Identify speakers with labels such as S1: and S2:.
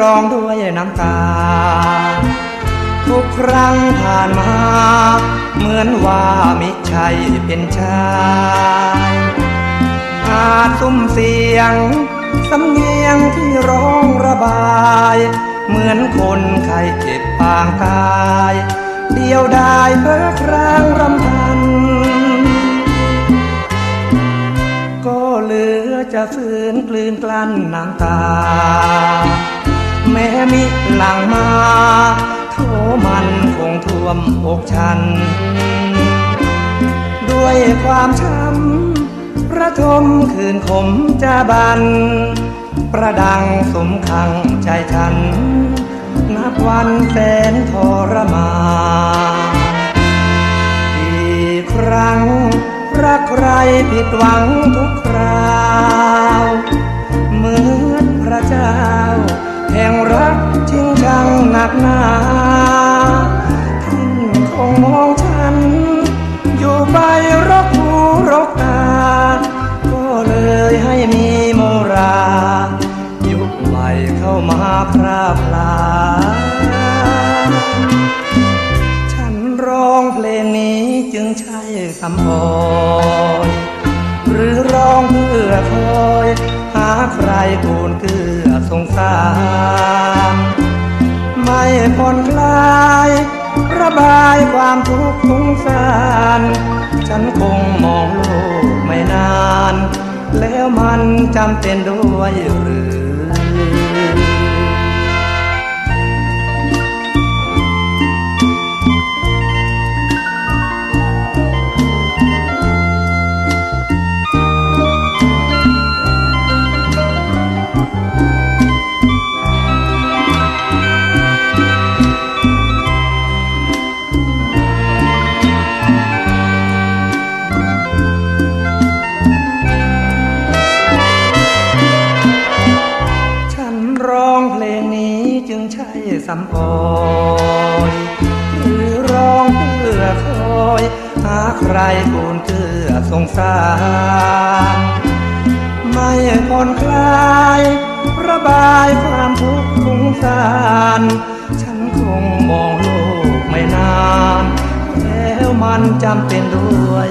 S1: ร้องด้วยน้ำตา ทุกครั้งผ่านมา เหมือนว่ามิใช่เป็นชายอาจซุ้มเสียง สำเนียงที่ร้องระบาย เหมือนคนไข้เจ็บปางตาย เดียวดายเพ้อครางรำพัน ก็เหลือจะฝืนกลืนกลั้นน้ำตา วมอกฉัน ด้วยความช้ำระทมคืนขมจะบัน ประดังสมขังใจฉัน นับวันแสนทรมานกี่ครั้งรักใครผิดหวังทุกคราวเหมือนพระเจ้า แห่งรักชิงชังหนักหนาานคงมองฉัน อยู่ไปรกหูรกตาก็เลยให้มีโมรายุคใหม่เข้ามาพราพลา ฉันร้องเพลงนี้จึงใช่คำพอยหรือร้องเพื่อคอย หาใครทูลเกื้อสงสาร ไม่ผ่อนคล ระบายความทุกข์ทุงสารฉันคงมองโลกไม่นาน แล้วมันจำเป็นด้วยหรือ จึงใช่สัมพอยหรือร้องเพื่อคอยหาใครกูลเกื้อสงสารไม่ผ่อนคลายระบายความทุกข์สงสารฉันคงมองโลกไม่นาน แล้วมันจำเป็นด้วย